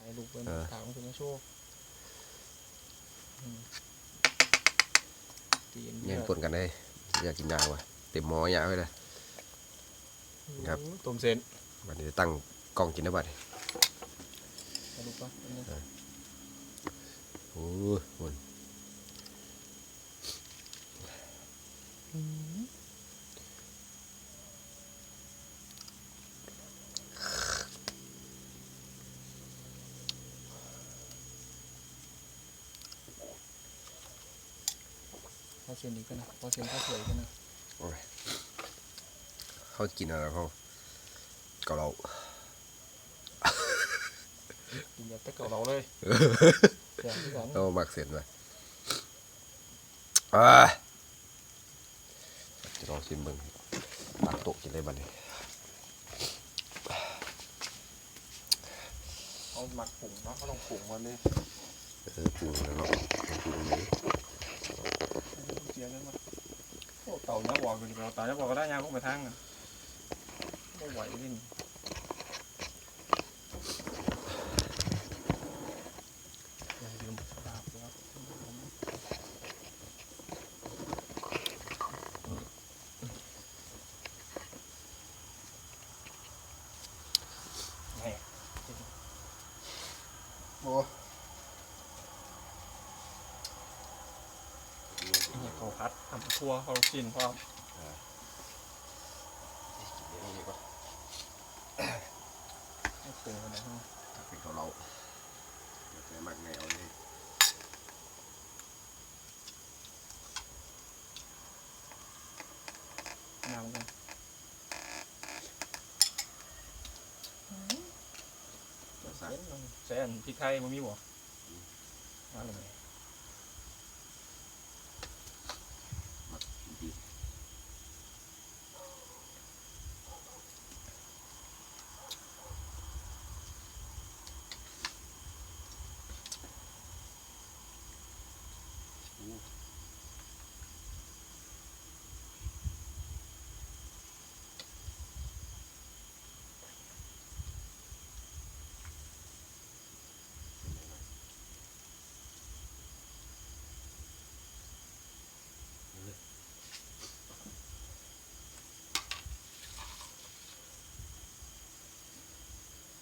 ถ่ายรูปเป็นเออ ถามคุณมาโชว์อืมตีนแย่เนื้งอปนกันได้ อยากกินยาวะเต็มหม้อยาวเลย ครับ โอ้ต้มเส้นวันนี้ตั้งกล้องกินนะบัดนี้ถ่ายรูปปะอันนี้โอ้ยมัน พอเส้นนี้กันนะพอเส้นข้าวสวยกันนะเขากินอะไรเขาเกาเรากินแบบแต่เก่าเราเลยอย่างที่สองต้องมักเสียนไปอ่าจะลองชิมเบิ่งตักโต๊ะกินเลยบัดนี้เอาหมักผงเนาะเขาลองผงมาเลยเออปรุงแล้วเนาะปรุงนี้ เจียกันมาโอ้เต่าเนื้อ บอกอยู่ดีกว่าเต่าเนื้อบอกก็ได้ยางพวกไปทางน่ะไม่ไหวเล่นอย่าลืมดาบนะครับนี่โอ้นี่เขาพัดทำทั่วเขากินพร้อม กินนี้ก่อน ให้ปรุงกันนะฮะ เป็นเกาเราแต่มักแนวนี่ น้ำกันใส่อันพริกไทยมันมีบ่มาเลย ดี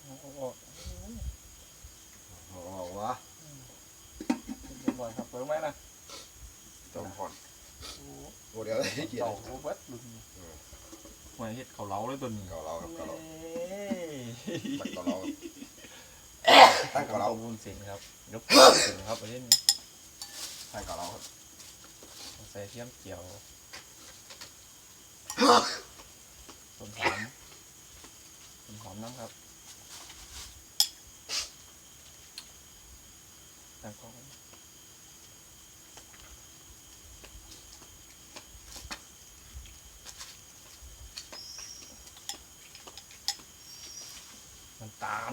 โอ้โห โอ้วะ เรียบร้อยครับเปิดไหมนะ ต้มผ่อน โอ้ โอ้ เดี๋ยวได้เกียรเต่าติโอ้เบิดลุนหวยเห็ดเขาเล้าเลยตัวนี้เกาเราครับเกาเราเอ้ยตักเกาเราตั้งเกาเราบุญสิงครับยกสิงครับประเด็นตั้งเกาเราครับใส่เทียมเจียวต้นหอมต้นหอมน้ำครับแล้วก็น้ำ ตาล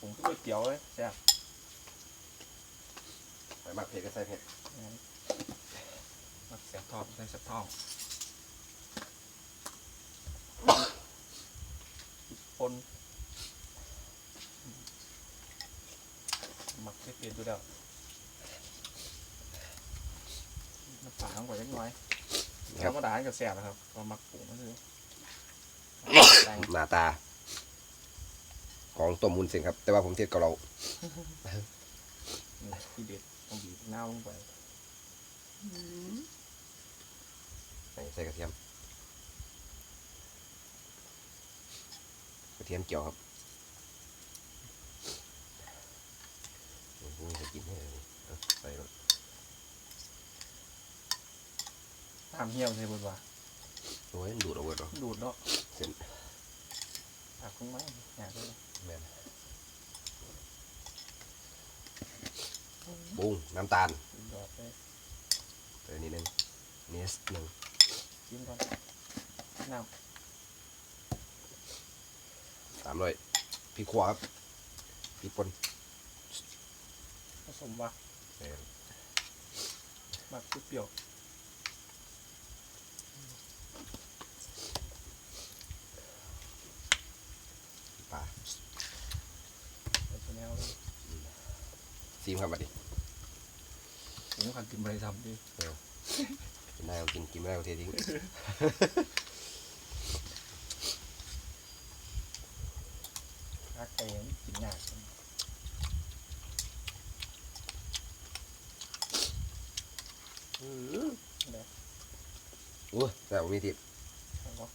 ผมก็ก๋วยเตี๋ยวเลยแซ่บไปมักเผ็ดก็ใส่เผ็ดมักเสียบทองใส่เสียบทองปนมักเปลี่ยนตัวเดียวน้ำปลาต้องกว่าเล็กน้อยธรรมดากับแซ่บนะครับเรามักปรุงก็คือแรงหน้าตา ของต้มมุนเส้นครับ แต่ว่าผมเทียบเกาเรานี่ที่เด็ดต้องบีบหน้าลงไปใส่ใส่กระเทียม กระเทียมเจียวครับโอ้โหจะกินให้เลยเอาใส่รสตามเหี่ยวใส่บนว่าโอ้ยมันดูดเอาเวิร์ดเนาะดูดเนาะเส้น ผักขึ้นมาอยากเลยแม่นปรุงน้ำตาลดอดไปใส่นิดนึงเนสหนึ่งกินก่อนน้สามร้อยพริกขัวครับพริกป่นำผสมว่าใส่มักเปรี้ยว ปลาๆใส่แนวเลยซีมครับบัดนี้ผมขันกินอะไรทำดิกินได้ก็กินกินไม่ได้ก็เททิ้งรักเองกินยากอู้แต่ผมมีทิป แล้วก็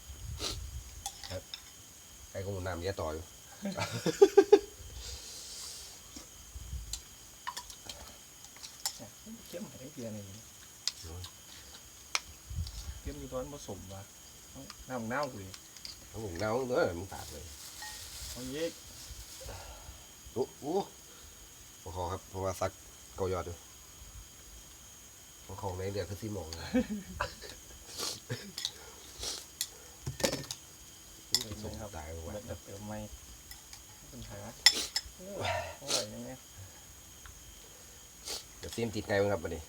ไอ้กงน้ำเยอะต่ออยู่เนี่ยเข้มอะไรเพียนอะไรอย่างเงี้ยเข้มอยู่ตอนผสมว่ะน้ำเน่าเลยเขาผมเน่าเนื้อมึงตากเลยเอาเย็กอู้อู้ปคอครับเพราะว่าซักเกายอดอยู่ปคอในเดือดคือซีหมองเลยสมตายไป เบิ ว่ะ ดเดี๋ยวไม่ เป็นไงวะเอออร่อยยังไงเดี๋ยวซีมติดไงบ้างครับบัดนี้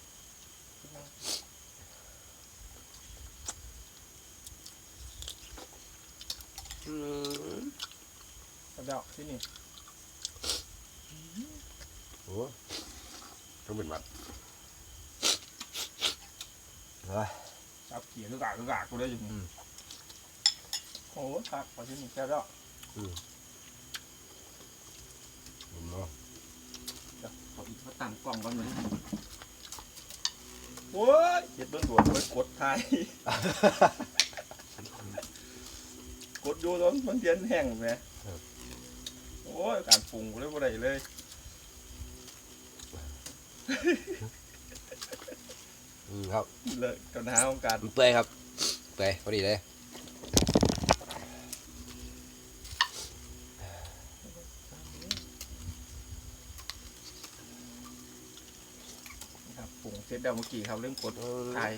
กระเดาที่นี่โอ้ต้องเป็นหวัดเฮ้ยจับเขียกระกากระกากกูได้อยู่นี่อืมโอ้โหทักพอที่นี่แค่แล้วผมเนาะ เดี๋ยวขออีกมาตั้งกล้องก่อนหนึ่งโอ้ยเห็ดด่วนๆไว้กดไทยกดดูตอนมันเย็นแห้งไหมโอ้ยการปรุงกูเลยบ่ได้เลยอืมครับ เลยกับหาของการมันเปื่อยครับเปื่อยพอดีเลย ค รับปรุงเสร็จแล้วเมื่อกี้ครับเริ่มกดไทย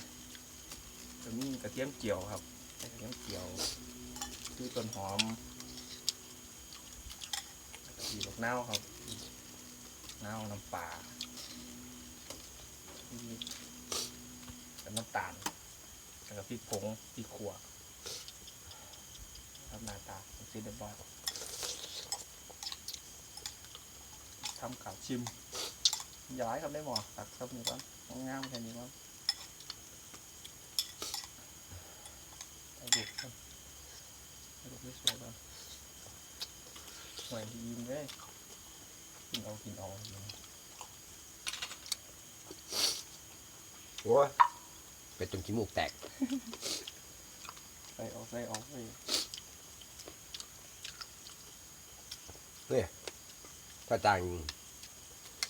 จะมีกระเทียมเจียวครับใส่กระเทียมเจียวคือต้นหอมแล้วก็บีบมะนาวครับมะนาวน้ำปลาแล้วน้ำตาลแล้วก็พริกผงพริกขั่วครับหน้าตาผมซีเดบอยทำข่าวชิมอย่าไล่ครับได้หมอตักครับนี่ก่อน งามๆแค่นี้ก่อนเอาดุก่อนเอาดุไม่สวยก่อนหวยยิ้มเลยกินเอากินเอาอยู่โอ้ยเป็ดจนขี้มูกแตกใส่เอาใส่เอาใส่ถ้าจาง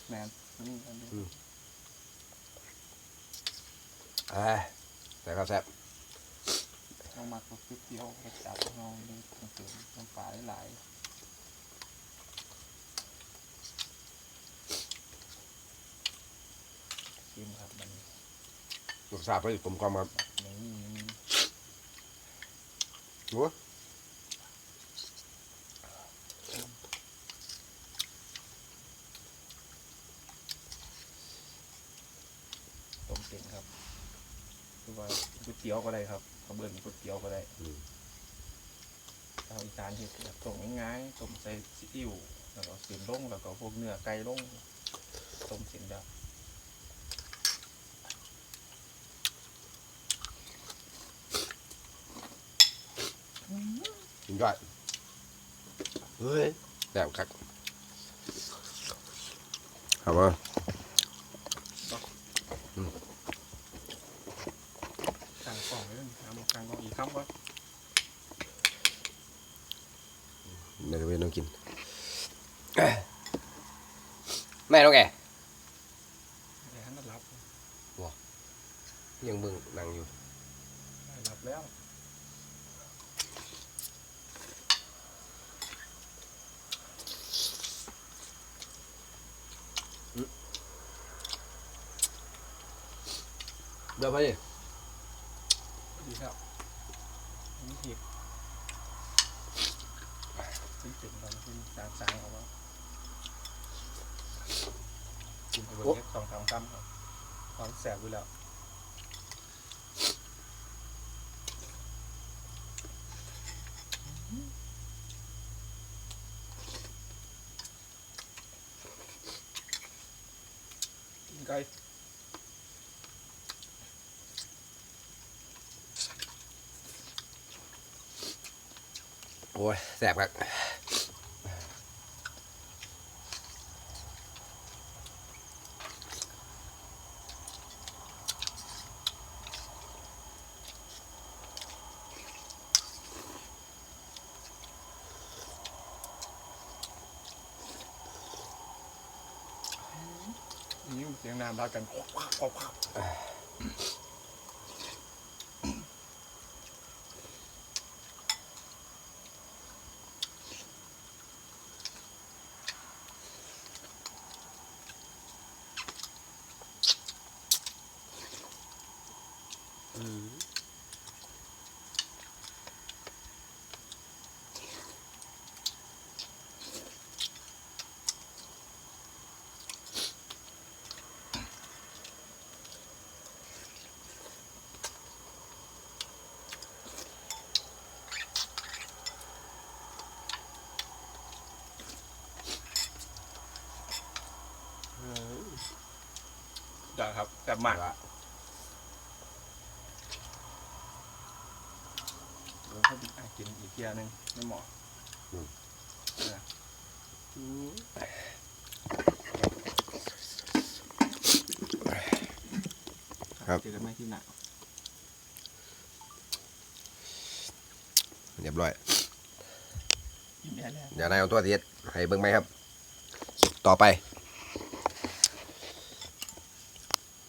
แมนนี่อันนี้เอ้ยแต่ครับแซ่บเอามาตัวเปรี้ยวๆกระจับเอาดูเติมน้ำปลาหลายๆชิมครับมันรสชาติก็กลมกล่อมครับนี่โอ้ย ต้มเก่งครับ คือว่าก๋วยเตี๋ยวก็ได้ครับเขาเบิ่นก๋วยเตี๋ยวก็ได้อืมชาวอีสานเห็ดแบบต้มง่ายๆต้มใส่ซีอิ๊วแล้วก็เส้นลงแล้วก็พวกเนื้อไก่ลงต้มเส้นแบบกินยอดเฮ้ยแซ่บคักครับว่า กลางกล่องเลยทำกลางกล่องอีกคำก่อน เดี๋ยวไปน้องกิน แม่น้องแกไอ้ฮันน่ะรับยังเบิ่งนั่งอยู่รับแล้วเดี๋ยวไปดิดีครับนี่เห็ดเป็นเก่งก่อนเป็นสางสางๆเอาว่า กินไปวันนี้สองสามคำครับความแสบอยู่แล้วไก่โอ้ยแสบครับ ยงน้ำรักกันควักควักควักควัก จ้า ครับแต่หมักว่าแล้วก็อะกินอีกเทียหนึงไม่เหมาะเนี่ยอืมครับ เจอกันไหมที่หนักเรียบร้อยกินได้แล้ว เดี๋ยวนายเอาตัวเทียดให้เบิ่งไหมครับ ต่อไป